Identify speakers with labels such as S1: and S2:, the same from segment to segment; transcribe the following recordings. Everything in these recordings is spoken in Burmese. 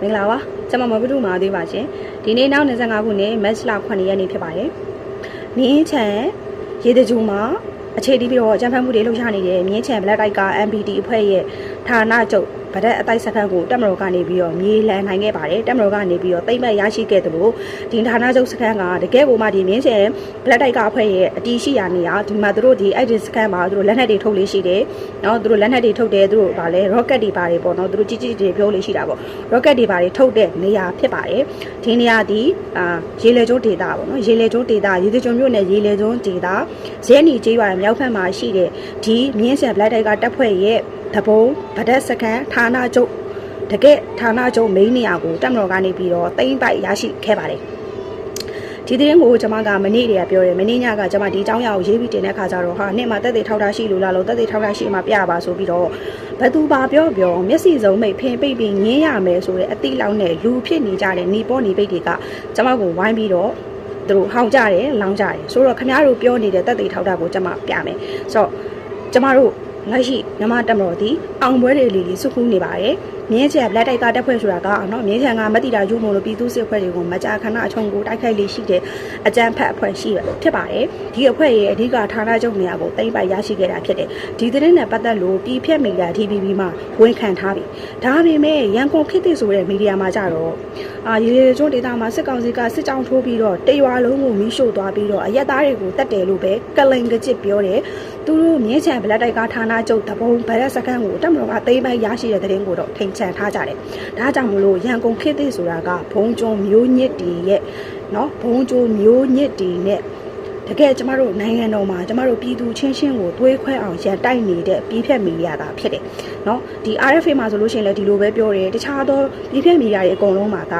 S1: မင်္ဂလာပါကျွန်မမဘဒုမာသေးပါရှင်ဒီနေ့နောက်25ခုနှစ်မတ်လ9ရက်နေ့ဖြစ်ပါတယ်မြင်းချံရေတကြိုမှာအခြေတီးပြီးတော့ကြံဖတ်မှုတွေလှုပ်ရှားနေတဲ့မြင်းချံ Black Tiger MPD အဖွဲ့ရဲ့ဌာနချုပ် ဗဒက်အတိုက်စခန်းကိုတက်မတော်ကနေပြီးတော့မြေလှန်နိုင်ခဲ့ပါတယ်တက်မတော်ကနေပြီးတော့တိမ့်မဲ့ရရှိခဲ့တယ်လို့ဒီဌာနချုပ်စခန်းကတကယ်ကိုမှဒီမြင်းချံ Black Tiger အဖွဲ့ရဲ့အတီးရှိရာနေရာဒီမှာသူတို့ဒီအဲ့ဒီစခန်းမှာသူတို့လက်နက်တွေထုတ်လေးရှိတယ်နော်သူတို့လက်နက်တွေထုတ်တယ်သူတို့ဗာလဲ rocket တွေပါတယ်ပေါ့နော်သူတို့ကြီးကြီးတွေပြောလေးရှိတာပေါ့ rocket တွေပါတယ်ထုတ်တဲ့နေရာဖြစ်ပါတယ်ဒီနေရာဒီအာရေလေကျိုးဒေတာပေါ့နော်ရေလေကျိုးဒေတာရေစကြုံမြို့နယ်ရေလေကျိုးဒေတာဇဲနီကျေးရွာမြောက်ဘက်မှာရှိတဲ့ဒီမြင်းဆန် Black Tiger တပ်ဖွဲ့ရဲ့ တဘုံဗဒက်စခန်းဌာနချုပ်တကယ်ဌာနချုပ်မိန်းနေရာကိုတက်မတော်ကနေပြီးတော့တိမ့်ပိုက်ရရှိခဲ့ပါတယ်ဒီသတင်းကိုကျွန်မကမနေ့တည်းကပြောတယ်မနေ့ညကကျွန်မဒီအကြောင်းအရာကိုရေးပြီးတင်တဲ့ခါကျတော့ဟာနေ့မှာတက်သေးထောက်တာရှိလို့လားလို့တက်သေးထောက်တာရှိမှပြပါဆိုပြီးတော့ဘသူပါပြောပြောမျက်စိစုံမိတ်ဖင်ပိတ်ပြီးငင်းရမယ်ဆိုတဲ့အတိလောက်နဲ့လူဖြစ်နေကြတဲ့နေပေါ်နေပိတ်တွေကကျွန်မကိုဝိုင်းပြီးတော့သူတို့ဟောင်ကြတယ်လောင်းကြတယ်ဆိုတော့ခမ ्या တို့ပြောနေတဲ့တက်သေးထောက်တာကိုကျွန်မပြမယ်ဆိုတော့ကျွန်မတို့ လက်ရှိမြမတက်မတော်ဒီအောင်ပွဲတွေလေးလေးစုခုနေပါတယ်မြင်းချံ black tiger တက်ဖွဲ့ဆိုတာကနော်မြင်းချံကမတိတာယူမလို့ပြည်သူစစ်ဖွဲ့တွေကိုမကြာခဏအချုံကိုတိုက်ခိုက်လေးရှိတဲ့အကြမ်းဖက်အဖွဲ့ရှိရဖြစ်ပါတယ်ဒီအဖွဲ့ရဲ့အဓိကဌာနချုပ်နေရာကိုတိမ့်ပိုက်ရရှိခဲ့တာဖြစ်တယ်ဒီသတင်းနဲ့ပတ်သက်လို့ပြည်ဖြတ်မီဒီယာ TVB မှာဝန်ခံထားပြီဒါပေမဲ့ရန်ကုန်ခေတ်သစ်ဆိုတဲ့မီဒီယာမှာကြတော့အာရေရေကျွန်းဒေတာမှာစစ်ကောင်စီကစစ်ကြောင်းထိုးပြီးတော့တရွာလုံးကိုမီးရှို့သွားပြီးတော့အရက်သားတွေကိုတတ်တယ်လို့ပဲကလိန်ကကြစ်ပြောတယ်သူတို့မြင်းချံ black tiger ဌာနချုပ်တပုံဗရက်စကန်ကိုတက်မတော်ကသိမ်းပိုက်ရရှိတဲ့သတင်းကိုတော့ထိန်ချန်ထားကြတယ်။ဒါကြောင့်မလို့ရန်ကုန်ခေတ်သစ်ဆိုတာကဘုံကျုံမျိုးညစ်တီရဲ့နော်ဘုံကျုံမျိုးညစ်တီနဲ့ တကယ်ကျမတို့နိုင်ငံတော်မှာကျမတို့ပြည်သူချင်းချင်းကိုတွေးခွဲအောင်ရန်တိုက်နေတဲ့ပြည်ဖြတ်မီဒီယာသာဖြစ်တယ်။နော်ဒီ RFA မှာဆိုလို့ရှိရင်လည်းဒီလိုပဲပြောတယ်တခြားသောပြည်ဖြတ်မီဒီယာတွေအကုန်လုံးမှာက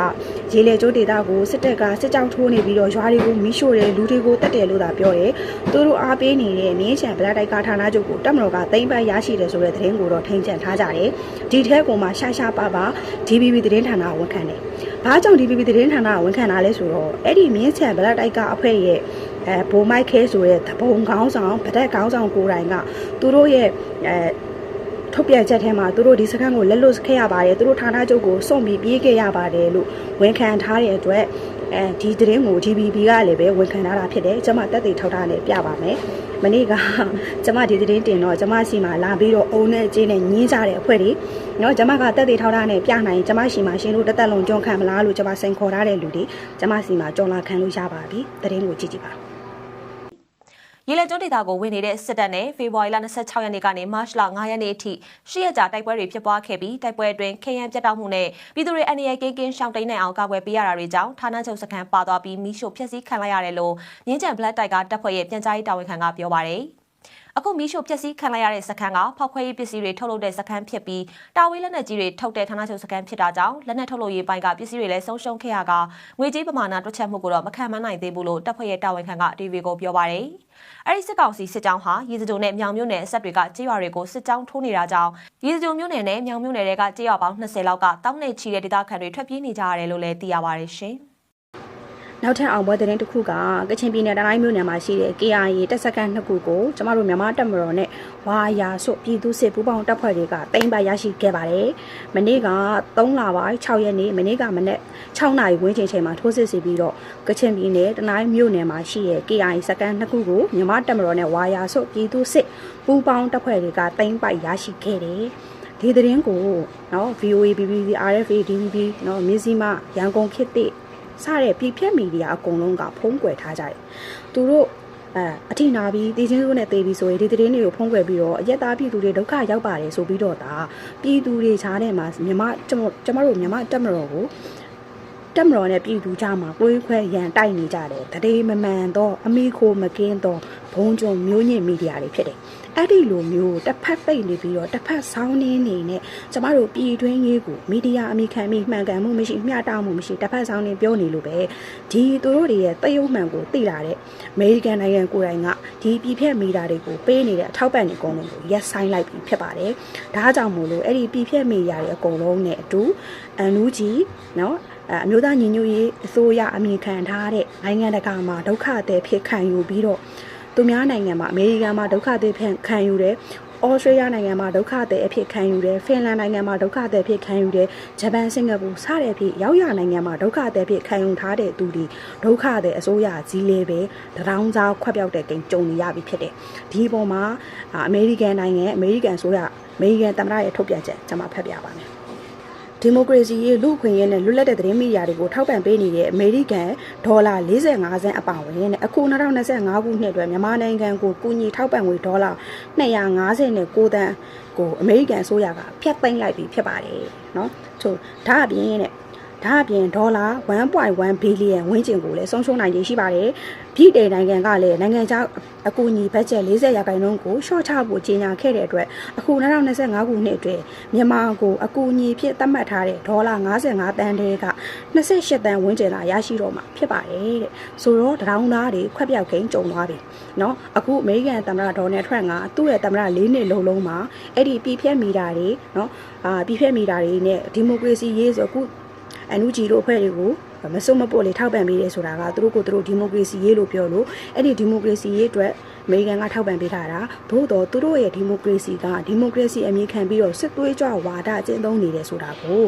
S1: ရေလေကျိုးဒေတာကိုစစ်တပ်ကစစ်ကြောင်းထိုးနေပြီးတော့ရွာတွေကိုမီးရှို့တယ်လူတွေကိုတတ်တယ်လို့သာပြောတယ်။သူတို့အားပေးနေတဲ့မြင်းချံဗလာတိုက်ကဌာနချုပ်ကိုတက်မတော်ကသိမ်းပိုက်ရရှိတယ်ဆိုတဲ့သတင်းကိုတော့ထိန်ချန်ထားကြတယ်။ဒီထက်ကမှရှာရှာပါပါ DBB သတင်းဌာနကဝန်ခံတယ်။ဘာကြောင့် DBB သတင်းဌာနကဝန်ခံတာလဲဆိုတော့အဲ့ဒီမြင်းချံဗလာတိုက်ကအဖွဲ့ရဲ့အဲဘိုးမိုက်ခဲဆိုတဲ့တပုံခေါင်းဆောင်ဗဒက်ခေါင်းဆောင်ကိုယ်တိုင်ကသူတို့ရဲ့အဲထုတ်ပြန်ချက်ထဲမှာသူတို့ဒီစခန်းကိုလက်လွတ်ခဲ့ရပါတယ်သူတို့ဌာနချုပ်ကိုစွန့်ပြီးပြေးခဲ့ရပါတယ်လို့ဝန်ခံထားတဲ့အတွက်အဲဒီသတင်းကို GBB ကလည်းပဲဝန်ခံထားတာဖြစ်တယ်ကျွန်မတက်သေးထောက်ထားလည်းပြပါမယ်မနေ့ကကျွန်မဒီသတင်းတင်တော့ကျွန်မစီမှာလာပြီးတော့အုံနဲ့အကျင်းနဲ့ညင်းကြတဲ့အဖွဲ့တွေเนาะကျွန်မကတက်သေးထောက်ထားနဲ့ပြနိုင်ကျွန်မစီမှာရှင်တို့တက်တက်လုံးကြုံခံမလားလို့ကျွန်မစိန်ခေါ်ထားတဲ့လူတွေကျွန်မစီမှာကြော်လာခံလို့ရပါပြီသတင်းကိုကြည့်ကြည့်ပါ
S2: ရေလက်ကျွန်းဒေသကိုဝင်နေတဲ့စစ်တပ်နဲ့ဖေဖော်ဝါရီလ26ရက်နေ့ကနေမတ်လ9ရက်နေ့အထိရှစ်ရက်ကြာတိုက်ပွဲတွေဖြစ်ပွားခဲ့ပြီးတိုက်ပွဲအတွင်းခရမ်းပြတ်တောက်မှုနဲ့ပြည်သူတွေအနေနဲ့ကင်းကင်းရှောင်တိန်နိုင်အောင်ကာကွယ်ပေးရတာတွေကြောင့်ဌာနချုပ်စခန်းပါသွားပြီးမိရှို့ဖျက်ဆီးခံလိုက်ရတယ်လို့မြင်းကြံ Black Tiger တပ်ဖွဲ့ရဲ့ပြန်ကြားရေးတာဝန်ခံကပြောပါရယ် အခုမီးရှို့ဖျက်ဆီးခံလိုက်ရတဲ့စခန်းကဖောက်ခွဲရေးပစ္စည်းတွေထုတ်လုပ်တဲ့စခန်းဖြစ်ပြီးတာဝေးလက်နက်ကြီးတွေထုတ်တဲ့ဌာနချုပ်စခန်းဖြစ်တာကြောင့်လက်နက်ထုတ်လုပ်ရေးပိုင်းကပစ္စည်းတွေလည်းဆုံးရှုံးခဲ့ရကငွေကြေးပမာဏတွက်ချက်မှုကိုတော့မခံမနိုင်သေးဘူးလို့တပ်ဖွဲ့ရဲ့တာဝန်ခံက TV ကိုပြောပါရယ်အဲ့ဒီစစ်ကောင်စီစစ်ကြောင်းဟာရေစကြိုနဲ့မြောင်မြို့နယ်အဆက်တွေကကြေးရွာတွေကိုစစ်ကြောင်းထိုးနေတာကြောင့်ရေစကြိုမြို့နယ်နဲ့မြောင်မြို့နယ်တွေကကြေးရွာပေါင်း20လောက်ကတောင်းနဲ့ချီတဲ့ဒေသခံတွေထွက်ပြေးနေကြရတယ်လို့လည်းသိရပါတယ်ရှင်။
S1: နောက်ထပ်အောင်ပွဲသတင်းတစ်ခုကကချင်ပြည်နယ်တနိုင်းမြို့နယ်မှာရှိတဲ့ KIA တပ်စခန်းနှစ်ခုကိုကျမတို့မြန်မာတပ်မတော်နဲ့ဝါယာစွပြည်သူစစ်ပူးပေါင်းတပ်ဖွဲ့တွေကတင်ပါရရှိခဲ့ပါတယ်။မနေ့က3လပိုင်း6ရက်နေ့မနေ့ကမနေ့6နာရီဝန်းကျင်ချိန်မှာထိုးစစ်ဆင်ပြီးတော့ကချင်ပြည်နယ်တနိုင်းမြို့နယ်မှာရှိတဲ့ KIA စခန်းနှစ်ခုကိုမြန်မာတပ်မတော်နဲ့ဝါယာစွပြည်သူစစ်ပူးပေါင်းတပ်ဖွဲ့တွေကတင်ပါရရှိခဲ့တယ်။ဒီသတင်းကိုနော် VOA BBC RFA DVB နော်မြစည်းမရန်ကုန်ခေတ်တိ စတဲ့ပြည်ဖြတ်မီဒီယာအကုန်လုံးကဖုံးကွယ်ထားကြတယ်။သူတို့အဲအထင်နာပြီးတည်ချင်းစိုးနဲ့တေးပြီးဆိုရင်ဒီသတင်းတွေကိုဖုံးကွယ်ပြီးတော့အရက်သားပြည်သူတွေဒုက္ခရောက်ပါတယ်ဆိုပြီးတော့ဒါပြည်သူတွေခြားထဲမှာမြမကျွန်တော်ကျွန်တော်တို့မြမတက်မတော်ကိုတက်မတော်နဲ့ပြည်သူကြားမှာကိုယ်ခွဲရန်တိုက်နေကြတယ်တရေမမှန်တော့အမိခိုမကင်းတော့ဘုံကျုံမျိုးညစ်မီဒီယာတွေဖြစ်တယ် အဲ့ဒီလိုမျိုးတစ်ဖက်ပိတ်နေပြီးတော့တစ်ဖက်ဆောင်းနေနေနဲ့ကျမတို့ပြည်တွင်းရေးကိုမီဒီယာအမိခံမိမှန်ကန်မှုမရှိမျှတမှုမရှိတစ်ဖက်ဆောင်းနေပြောနေလို့ပဲဒီသူတို့တွေရဲ့တယုံမှန်ကိုသိလာတဲ့အမေရိကန်နိုင်ငံကိုယ်တိုင်ကဒီပြည်ဖြတ်မီဒီယာတွေကိုပေးနေတဲ့အထောက်ပံ့တွေအကုန်လုံးကိုရက်ဆိုင်လိုက်ပြီးဖြစ်ပါတယ်ဒါကြောင့်မို့လို့အဲ့ဒီပြည်ဖြတ်မီဒီယာတွေအကုန်လုံးနဲ့အတူအန်နူဂျီနော်အမျိုးသားညီညွတ်ရေးအစိုးရအမိခံထားတဲ့နိုင်ငံတကာမှာဒုက္ခသည်ဖြစ်ခံယူပြီးတော့ သူများနိုင်ငံမှာအမေရိကန်မှာဒုက္ခသည်ခံယူတယ်ဩစတြေးလျနိုင်ငံမှာဒုက္ခသည်အဖြစ်ခံယူတယ်ဖင်လန်နိုင်ငံမှာဒုက္ခသည်အဖြစ်ခံယူတယ်ဂျပန်စင်ကာပူစတဲ့အဖြစ်ရောက်ရနိုင်ငံမှာဒုက္ခသည်အဖြစ်ခံယူထားတဲ့သူတွေဒုက္ခသည်အစိုးရကြီးလေးပဲတရောင်းစားခွက်ပြောက်တဲ့ကိန်းကြုံနေရပြီဖြစ်တယ်ဒီအပေါ်မှာအာအမေရိကန်နိုင်ငံအမေရိကန်အစိုးရအမေရိကန်သမ္မတရဲ့ထုတ်ပြန်ချက်ကျွန်မဖတ်ပြပါမယ် ဒီမိုကရေစီရေးလူ့အခွင့်အရေးနဲ့လွတ်လပ်တဲ့သတင်းမီဒီယာတွေကိုထောက်ပံ့ပေးနေတဲ့အမေရိကန်ဒေါ်လာ45စန်းအပါအဝင်နဲ့အခု2025ခုနှစ်အတွက်မြန်မာနိုင်ငံကိုကူညီထောက်ပံ့ငွေဒေါ်လာ259တန်းကိုအမေရိကန်အစိုးရကဖျက်သိမ်းလိုက်ပြီဖြစ်ပါတယ်เนาะဆိုဒါအပြင်နဲ့ဒါအပြင်ဒေါ်လာ1.1ဘီလီယံဝန်းကျင်ကိုလည်းဆုံးရှုံးနိုင်ခြေရှိပါတယ် ပြည်ထောင်နိုင်ငံကလည်းနိုင်ငံခြားအကူအညီဘတ်ဂျက်40ရာခိုင်နှုန်းကိုရှော့ချဖို့ကြေညာခဲ့တဲ့အတွက်အခု2025ခုနှစ်အတွက်မြန်မာကိုအကူအညီဖြစ်သတ်မှတ်ထားတဲ့ဒေါ်လာ55တန်းတည်းက28တန်းဝန်းကျင်သာရရှိတော့မှာဖြစ်ပါတယ်တဲ့ဆိုတော့တရောင်းသားတွေခွက်ပြောက်ခိန်ကြုံသွားပြီเนาะအခုအမေရိကန်သမ္မတဒေါ်နယ်ထရန့်ကသူ့ရဲ့သမ္မတ၄နှစ်လုံးလုံးမှာအဲ့ဒီပြည်ဖြတ်မီတာတွေเนาะအာပြည်ဖြတ်မီတာတွေနဲ့ဒီမိုကရေစီရေးဆိုအခု အန်ယူဂျီတို့အဖွဲ့တွေကို မစုံမပို့လေထောက်ပံ့ပေးတယ်ဆိုတာကသူတို့ကိုသူတို့ဒီမိုကရေစီရေးလို့ပြောလို့အဲ့ဒီဒီမိုကရေစီရေးအတွက်အမေရိကန်ကထောက်ပံ့ပေးထားတာသို့တော့သူတို့ရဲ့ဒီမိုကရေစီကဒီမိုကရေစီအမြင်ခံပြီးတော့စစ်သွေးကြွဝါဒအကျဉ်းသုံးနေတယ်ဆိုတာကို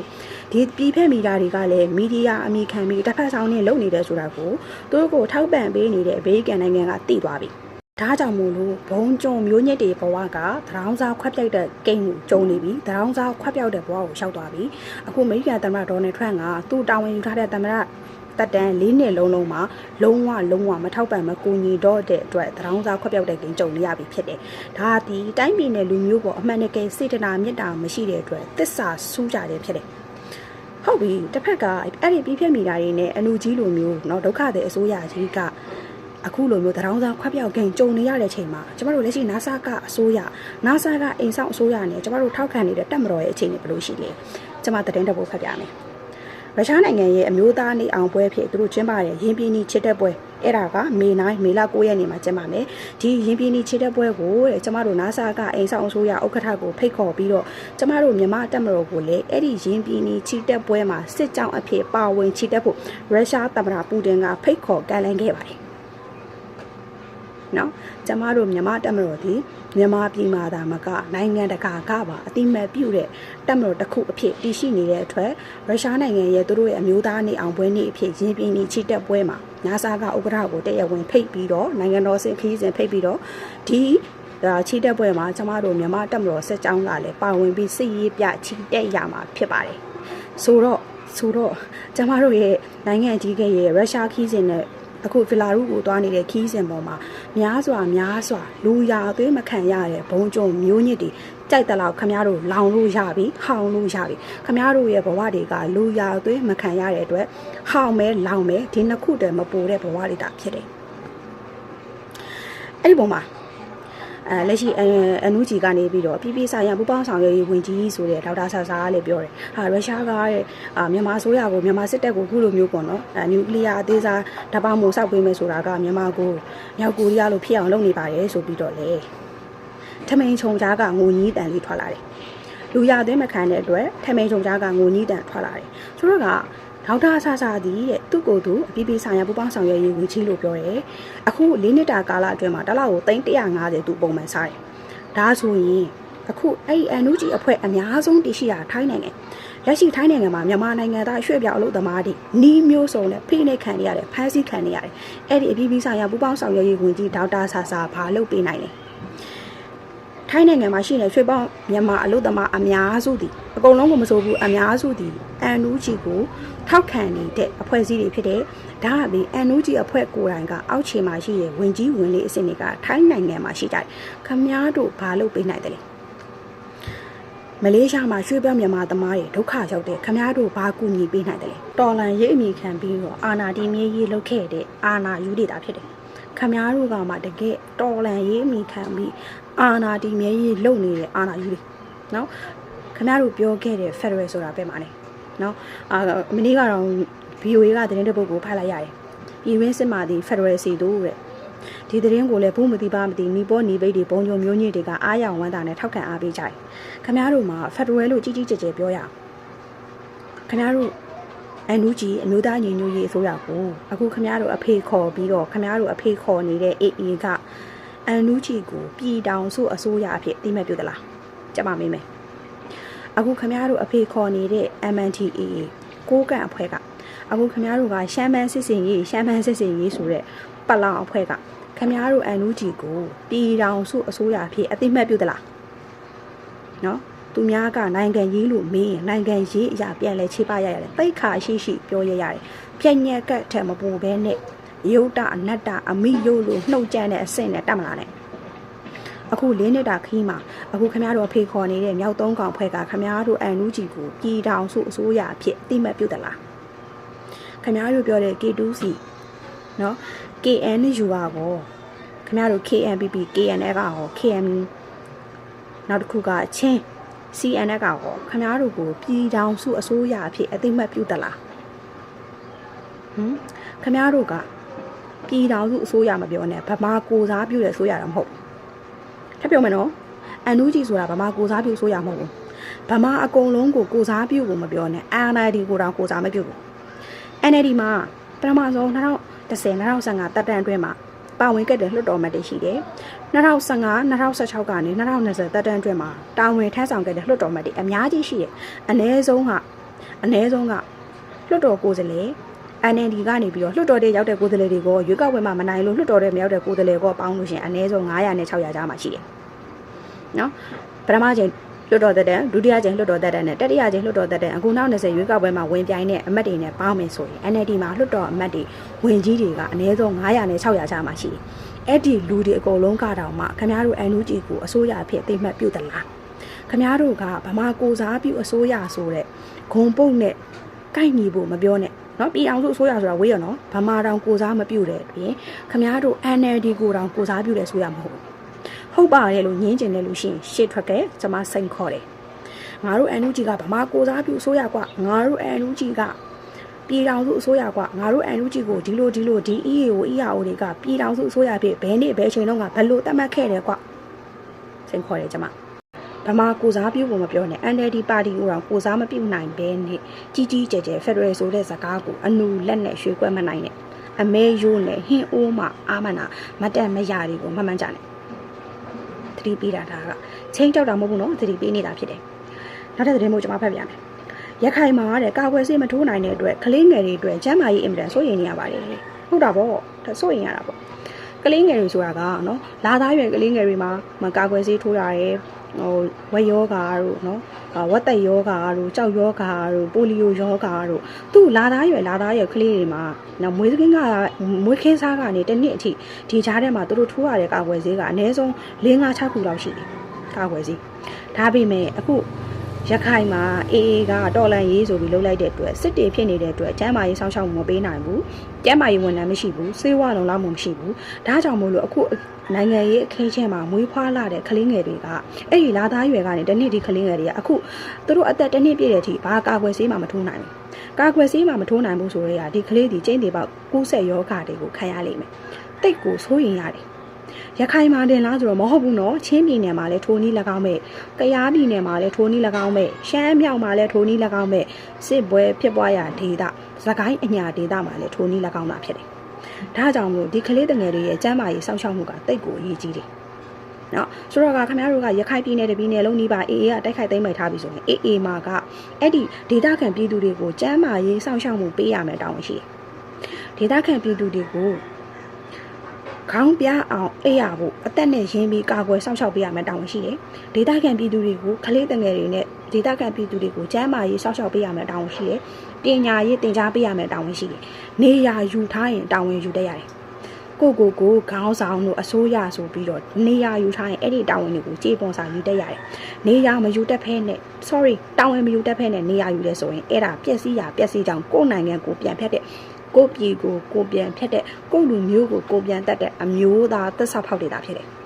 S1: ဒီပြည်ဖက်မီဒီယာတွေကလည်းမီဒီယာအမြင်ခံပြီးတစ်ဖက်ဆောင်နဲ့လုပ်နေတယ်ဆိုတာကိုသူတို့ကိုထောက်ပံ့ပေးနေတဲ့အမေရိကန်နိုင်ငံကသိသွားပြီ ဒါကြောင့်မို့လို့ဘုံကျုံမျိုးညစ်တွေဘဝကသရောင်းစားခွက်ပြောက်တဲ့ကိန်းကိုကျုံနေပြီသရောင်းစားခွက်ပြောက်တဲ့ဘဝကိုရောက်သွားပြီအခုအမေရိကန်သမ္မတဒေါ်နယ်ထရန့်ကသူ့တာဝန်ယူထားတဲ့သမ္မတတက်တန်း၄နှစ်လုံးလုံးမှာလုံးဝလုံးဝမထောက်ပံ့မကူညီတော့တဲ့အတွက်သရောင်းစားခွက်ပြောက်တဲ့ကိန်းကျုံနေရပြီဖြစ်တယ်ဒါဒီတိုင်းပြည်နယ်လူမျိုးပေါ်အမှန်တကယ်စေတနာမေတ္တာမရှိတဲ့အတွက်တစ္ဆာစူးကြတယ်ဖြစ်တယ် ဟုတ်ပြီတစ်ဖက်ကအဲ့ဒီပြီးပြက်မိတာတွေနဲ့အနုကြီးလိုမျိုးเนาะဒုက္ခတဲ့အစိုးရကြီးက အခုလိုမျိုးတရောင်းစားခွက်ပြောက်ခင်ကြုံနေရတဲ့ချိန်မှာကျမတို့လက်ရှိ NASA ကအစိုးရ NASA ကအိမ်ဆောင်အစိုးရနဲ့ကျမတို့ထောက်ခံနေတဲ့တပ်မတော်ရဲ့အခြေအနေဘယ်လိုရှိလဲကျမသတင်းတစ်ပုဒ်ဖတ်ပြမယ်ရုရှားနိုင်ငံရဲ့အမျိုးသားနေအောင်ပွဲဖြစ်သူတို့ကျင်းပတဲ့ရင်းပြင်းနီချစ်တဲ့ပွဲအဲ့ဒါကမေ9မေလ9ရက်နေ့မှာကျင်းပမယ်ဒီရင်းပြင်းနီချစ်တဲ့ပွဲကိုတဲ့ကျမတို့ NASA ကအိမ်ဆောင်အစိုးရဥက္ကဋ္ဌကိုဖိတ်ခေါ်ပြီးတော့ကျမတို့မြန်မာတပ်မတော်ကိုလည်းအဲ့ဒီရင်းပြင်းနီချစ်တဲ့ပွဲမှာစစ်ကြောင်းအဖြစ်ပါဝင်ချစ်တဲ့ဖို့ရုရှားသမ္မတပူတင်ကဖိတ်ခေါ်ကန်လန်းခဲ့ပါတယ် နော်ကျမတို့မြန်မာတပ်မတော်ဒီမြန်မာပြည်မှာဒါမကနိုင်ငံတကာကပါအတိမတ်ပြုတဲ့တပ်မတော်တစ်ခုအဖြစ်တည်ရှိနေတဲ့အတွက်ရုရှားနိုင်ငံရဲ့သူတို့ရဲ့အမျိုးသားနေအောင်ပွဲနေ့အဖြစ်ရင်းပြင်းနေချစ်တက်ပွဲမှာ NASA ကဥက္ကဋ္ဌကိုတရားဝင်ဖိတ်ပြီးတော့နိုင်ငံတော်စင်ခီးစဉ်ဖိတ်ပြီးတော့ဒီဒါချီတက်ပွဲမှာကျမတို့မြန်မာတပ်မတော်စစ်ကြောင်းကလည်းပါဝင်ပြီးစစ်ရေးပြချီတက်ရမှာဖြစ်ပါတယ်ဆိုတော့ဆိုတော့ကျမတို့ရဲ့နိုင်ငံကြီးကရဲ့ရုရှားခီးစဉ်နဲ့ အခုဖီလာရုကိုသွားနေတဲ့ခီးစဉ်ပေါ်မှာများစွာများစွာလူရာအသွေးမခံရတဲ့ဘုံကျုံမျိုးညစ်တွေကြိုက်တလောက်ခမားတို့လောင်လို့ရပြီဟောင်လို့ရပြီခမားတို့ရဲ့ဘဝတွေကလူရာအသွေးမခံရတဲ့အတွက်ဟောင်မဲလောင်မဲဒီနှစ်ခုတည်းမပူတဲ့ဘဝတွေတာဖြစ်တယ်အဲ့ဒီပုံမှာ အဲလက်ရှိအအနုကြီးကနေပြီးတော့ပြည်ပြည်ဆိုင်ရာပူပေါင်းဆောင်ရွက်ရေးဝန်ကြီးဆိုတဲ့ဒေါက်တာဆာဆာကလည်းပြောတယ်ဟာရုရှားကတဲ့အာမြန်မာဆိုရကိုမြန်မာစစ်တပ်ကိုခုလိုမျိုးပေါ့နော်အဲနျူကလ িয়ার အသေးစားဓာတ်ပေါင်းမှုစောက်ပေးမယ်ဆိုတာကမြန်မာကိုမြောက်ကိုရီးယားလိုဖြစ်အောင်လုပ်နေပါတယ်ဆိုပြီးတော့လေထမိန်ခြုံကြားကငိုကြီးတန်လေးထွက်လာတယ်လူရသွင်းမခံတဲ့အတွက်ထမိန်ခြုံကြားကငိုကြီးတန်ထွက်လာတယ်ဆိုတော့က ဒေါက်တာဆာဆာဒီတဲ့သူ့ကိုယ်သူအပြည်ပြည်ဆိုင်ရာပူပေါင်းဆောင်ရွက်ရေးဝန်ကြီးလို့ပြောတယ်အခု၄နှစ်တာကာလအတွင်းမှာတစ်လောက်ကို350သူပုံမှန်စားတယ်ဒါဆိုရင်အခုအဲ့ဒီအန်နူဂျီအဖွဲ့အများဆုံးတည်ရှိတာထိုင်းနိုင်ငံလက်ရှိထိုင်းနိုင်ငံမှာမြန်မာနိုင်ငံသားရွှေ့ပြောင်းအလုပ်သမားတွေနီးမျိုးစုံနဲ့ဖိနှိပ်ခံနေရတယ်ဖမ်းဆီးခံနေရတယ်အဲ့ဒီအပြည်ပြည်ဆိုင်ရာပူပေါင်းဆောင်ရွက်ရေးဝန်ကြီးဒေါက်တာဆာဆာဘာလုပ်ပေးနိုင်လဲ ထိုင်းနိုင်ငံမှာရှိတဲ့ရွှေ့ပေါင်းမြန်မာအလုပ်သမားအများစုသည်အကုန်လုံးကိုမဆိုဘူးအများစုသည်အန်နူဂျီကိုထောက်ခံနေတဲ့အဖွဲ့အစည်းတွေဖြစ်တဲ့ဒါအပြင်အန်နူဂျီအဖွဲ့ကိုယ်တိုင်ကအောက်ခြေမှာရှိတဲ့ဝင်ကြီးဝင်လေးအဆင့်တွေကထိုင်းနိုင်ငံမှာရှိကြတယ်ခမားတို့ဘာလုပ်ပေးနိုင်တယ်လဲမလေးရှားမှာရွှေ့ပြောင်းမြန်မာသမားတွေဒုက္ခရောက်တဲ့ခမားတို့ဘာကူညီပေးနိုင်တယ်လဲတော်လန်ရေးအမိခံပြီးတော့အာနာတီမြေရေးလုပ်ခဲ့တဲ့အာနာယူဒေတာဖြစ်တယ်ခမားတို့ကမှတကယ်တော်လန်ရေးအမိခံပြီး အာနာတီမြေရေးလုပ်နေတဲ့အာနာယူတွေနော်ခမားတို့ပြောခဲ့တဲ့ Federal ဆိုတာပဲမှာနေနော်အာမင်းကတော့ VOA ကသတင်းတစ်ပုဒ်ကိုဖတ်လိုက်ရတယ်ပြည်ရင်းစစ်မှဒီ Federal စီတို့တဲ့ဒီသတင်းကိုလည်းဘူးမတိပါမတိနီပေါ်နီဘိတ်တွေဘုံကြုံမျိုးညစ်တွေကအားရဝမ်းသာနဲ့ထောက်ခံအားပေးကြတယ်။ခင်ဗျားတို့မှာဖက်ဒရယ်လို့ကြီးကြီးကျယ်ကျယ်ပြောရအောင်။ခင်ဗျားတို့အန်နူဂျီအမျိုးသားညီညွတ်ရေးအစိုးရကိုအခုခင်ဗျားတို့အဖေခေါ်ပြီးတော့ခင်ဗျားတို့အဖေခေါ်နေတဲ့ AA က အန်နူဂျီကိုပြည်တောင်စုအစိုးရအဖြစ်အသိမဲ့ပြုသလားကြက်ပါမေးမယ်အခုခမရတို့အဖေခေါ်နေတဲ့ MNTA ကိုကန့်အဖွဲ့ကအခုခမရတို့ကရှမ်းမန်းစစ်စင်ရေးရှမ်းမန်းစစ်စင်ရေးဆိုတဲ့ပလောင်အဖွဲ့ကခမရတို့အန်နူဂျီကိုပြည်တောင်စုအစိုးရအဖြစ်အသိမဲ့ပြုသလားနော်သူများကနိုင်ငံရေးလို့မေးရင်နိုင်ငံရေးအရာပြန်လဲခြေပရရတယ်တိတ်ခါရှိရှိပြောရရတယ်ပြက်ညက်ကတ်ထက်မပူဘဲနဲ့ ယုတ်တအနတ္တအမိယုတ်လို့နှုတ်ကြမ်းတဲ့အဆင့်နဲ့တတ်မလာနဲ့အခုလေးနှစ်တာခီးမှာအခုခမရတို့ဖေခေါ်နေတဲ့မြောက်သုံးကောင်ဖွဲ့ကခမရတို့အန်နူးဂျီကိုပြည်ထောင်စုအစိုးရအဖြစ်အတိမတ်ပြုတ်တလားခမရတို့ပြောတဲ့ K2C เนาะ KNU ကကောခမရတို့ KNPP KNL ကကော KM နောက်တစ်ခုကချင်း CN ကကောခမရတို့ကိုပြည်ထောင်စုအစိုးရအဖြစ်အတိမတ်ပြုတ်တလားဟမ်ခမရတို့က ပြည်ထောင်စုအစိုးရမပြောနဲ့ဗမာကိုစားပြုတဲ့အစိုးရတော့မဟုတ်ထပ်ပြောမယ်နော်အန်နူဂျီဆိုတာဗမာကိုစားပြုအစိုးရမဟုတ်ဘူးဗမာအကုန်လုံးကိုကိုစားပြုကိုမပြောနဲ့ NLD ကိုတောင်ကိုစားမပြုဘူး NLD မှာပထမဆုံး2010 2015တက်တန်းအတွင်းမှာပါဝင်ခဲ့တဲ့လွှတ်တော်မတ်တွေရှိတယ်2015 2016ကနေ2020တက်တန်းအတွင်းမှာတာဝန်ထမ်းဆောင်ခဲ့တဲ့လွှတ်တော်မတ်တွေအများကြီးရှိတယ်အ ਨੇ ဆုံးကအ ਨੇ ဆုံးကလွှတ်တော်ကိုယ်စားလှယ် NND ကနေပြီးတော့လွှတ်တော်တွေရောက်တဲ့ကိုယ်စားလှယ်တွေကိုရွေးကောက်ပွဲမှာမနိုင်လို့လွှတ်တော်တွေမရောက်တဲ့ကိုယ်စားလှယ်ကိုပေါင်းလို့ရှိရင်အနည်းဆုံး900နဲ့600ကြားမှာရှိတယ်။နော်ပထမချိန်လွှတ်တော်သက်တမ်းဒုတိယချိန်လွှတ်တော်သက်တမ်းနဲ့တတိယချိန်လွှတ်တော်သက်တမ်းအခုနောက်20ရွေးကောက်ပွဲမှာဝင်ပြိုင်တဲ့အမတ်တွေနဲ့ပေါင်းမယ်ဆိုရင် NLD မှာလွှတ်တော်အမတ်တွေဝင်ကြီးတွေကအနည်းဆုံး900နဲ့600ကြားမှာရှိတယ်။အဲ့ဒီလူတွေအကုန်လုံးကတောင်မှခင်ဗျားတို့ NUG ကိုအစိုးရအဖြစ်အသိမှတ်ပြုသလား။ခင်ဗျားတို့ကဗမာကိုစားပြုအစိုးရဆိုတဲ့ဂုံပုတ်နဲ့ကိုက်ညီဖို့မပြောနဲ့ နော်ပြည်အောင်စုအစိုးရဆိုတာဝေးရနော်ဗမာတောင်ကိုစားမပြုတ်တယ်ပြင်ခမားတို့ NLD ကိုတောင်ကိုစားပြုတ်တယ်ဆိုရမဟုတ်ဟုတ်ပါတယ်လို့ညင်းကျင်တယ်လို့ရှိရင်ရှေ့ထွက်ခဲ့ကျွန်မစိန်ခေါ်တယ်ငါတို့ NUG ကဗမာကိုစားပြုတ်အစိုးရကငါတို့ NUG ကပြည်တော်စုအစိုးရကငါတို့ NUG ကိုဒီလိုဒီလိုဒီ EAO EAO တွေကပြည်တော်စုအစိုးရဖြစ်ဘယ်နေ့ဘယ်ချိန်တော့ကဘယ်လိုတတ်မှတ်ခဲ့တယ်ကွစိန်ခေါ်တယ်ကျွန်မ ဗမာကိုစားပြုဖို့မပြောနဲ့ NLD ပါတီကိုတော့ကိုစားမပြုနိုင်ဘဲနဲ့ကြီးကြီးကျယ်ကျယ်ဖက်ဒရယ်ဆိုတဲ့စကားကိုအနူလက်နဲ့ရွှေကွက်မနိုင်နဲ့အမဲရိုးနဲ့ဟင်းအိုးမှအာမနာမတက်မရတွေကိုမမှန်ကြနဲ့သတိပေးတာဒါကချင်းကြောက်တာမဟုတ်ဘူးနော်သတိပေးနေတာဖြစ်တယ်နောက်တဲ့သတင်းမို့ကျွန်မဖတ်ပြမယ်ရခိုင်မှာတဲ့ကာကွယ်ဆေးမထိုးနိုင်တဲ့အတွက်ကလေးငယ်တွေအတွက်ကျန်းမာရေးအင်မတန်စိုးရိမ်နေရပါတယ်ဟုတ်တာပေါ့ဒါစိုးရိမ်ရတာပေါ့ကလေးငယ်တွေဆိုတာကနော်လာသားရွယ်ကလေးငယ်တွေမှာမကာကွယ်ဆေးထိုးရတယ် ဟိုဝက်ယောဂါတို့နော်ဝက်သက်ယောဂါတို့ကြောက်ယောဂါတို့ပိုလီယိုယောဂါတို့သူ့လာသားရွယ်လာသားရွယ်ကလေးတွေမှာနော်မွေးကင်းကမွေးခင်းစားကနေတစ်နှစ်အထိဒီကြားထဲမှာသူတို့ထိုးရတဲ့ကာကွယ်ဆေးကအနည်းဆုံး၄၅၆ခုလောက်ရှိတယ်ကာကွယ်ဆေးဒါပေမဲ့အခု ရခိုင်မှာအေးအေးကတော်လန်ရေးဆိုပြီးလှုပ်လိုက်တဲ့အတွက်စစ်တေဖြစ်နေတဲ့အတွက်ကျမ်းမာရေးစောင့်ရှောက်မှုမပေးနိုင်ဘူးကျမ်းမာရေးဝန်ထမ်းမရှိဘူးစေဝါလုံလောက်မှုမရှိဘူးဒါကြောင့်မို့လို့အခုနိုင်ငံရေးအခင်းချင်းမှာမွေးဖွားလာတဲ့ကလေးငယ်တွေကအဲ့ဒီလာသားရွယ်ကနေတနေ့ဒီကလေးငယ်တွေကအခုသူတို့အသက်တစ်နှစ်ပြည့်တဲ့အထိဘာကာကွယ်ဆေးမှမထိုးနိုင်ဘူးကာကွယ်ဆေးမှမထိုးနိုင်ဘူးဆိုတော့ဒီကလေးဒီကျင်းတွေပေါက်ကူးဆက်ယောဂတွေကိုခံရလိမ့်မယ်တိတ်ကိုစိုးရင်ရတယ် ရခိုင်မှာတင်လားဆိုတော့မဟုတ်ဘူးနော်ချင်းပြည်နယ်မှာလည်းထိုးနီး၎င်းမဲ့ကယားပြည်နယ်မှာလည်းထိုးနီး၎င်းမဲ့ရှမ်းမြောက်မှာလည်းထိုးနီး၎င်းမဲ့စစ်ပွဲဖြစ်ပွားရာဒေသသခိုင်းအညာဒေသမှာလည်းထိုးနီး၎င်းတာဖြစ်တယ်ဒါကြောင့်မို့ဒီကလေးတငယ်တွေရဲ့ကျန်းမာရေးစောင့်ရှောက်မှုကတိတ်ကိုအရေးကြီးတယ်နော်ဆိုတော့ကခင်ဗျားတို့ကရခိုင်ပြည်နယ်တပြည်နယ်လုံးနီးပါအေအေကတိုက်ခိုက်သိမ်းပိုက်ထားပြီဆိုရင်အေအေမှာကအဲ့ဒီဒေသခံပြည်သူတွေကိုကျန်းမာရေးစောင့်ရှောက်မှုပေးရမယ်တောင်းရှိတယ်ဒေသခံပြည်သူတွေကို ခေါင်းပြအောင်အိပ်ရဖို့အသက်နဲ့ရင်းပြီးကာကွယ်စောင့်ရှောက်ပေးရမယ်တောင်းရှိတယ်ဒေသခံပြည်သူတွေကိုကလေးတငယ်တွေနဲ့ဒေသခံပြည်သူတွေကိုကျန်းမာရေးစောင့်ရှောက်ပေးရမယ်တောင်းရှိတယ်ပညာရေးသင်ကြားပေးရမယ်တောင်းရှိတယ်နေရာယူထားရင်တာဝန်ယူတတ်ရတယ်ကိုကိုကိုခေါင်းဆောင်တို့အစိုးရဆိုပြီးတော့နေရာယူထားရင်အဲ့ဒီတာဝန်တွေကိုကြေပွန်စာယူတတ်ရတယ်။နေရာမယူတတ်ဖဲနဲ့ sorry တာဝန်မယူတတ်ဖဲနဲ့နေရာယူလဲဆိုရင်အဲ့ဒါပျက်စီးရပျက်စီးကြောင်ကိုယ်နိုင်ငံကိုပြန်ဖြတ်တဲ့ ကိုပြည်ကိုကိုပြန်ဖြတ်တဲ့ကိုလူမျိုးကိုကိုပြန်တတ်တဲ့အမျိုးသားသက်ဆောက်ဖောက်နေတာဖြစ်တယ်။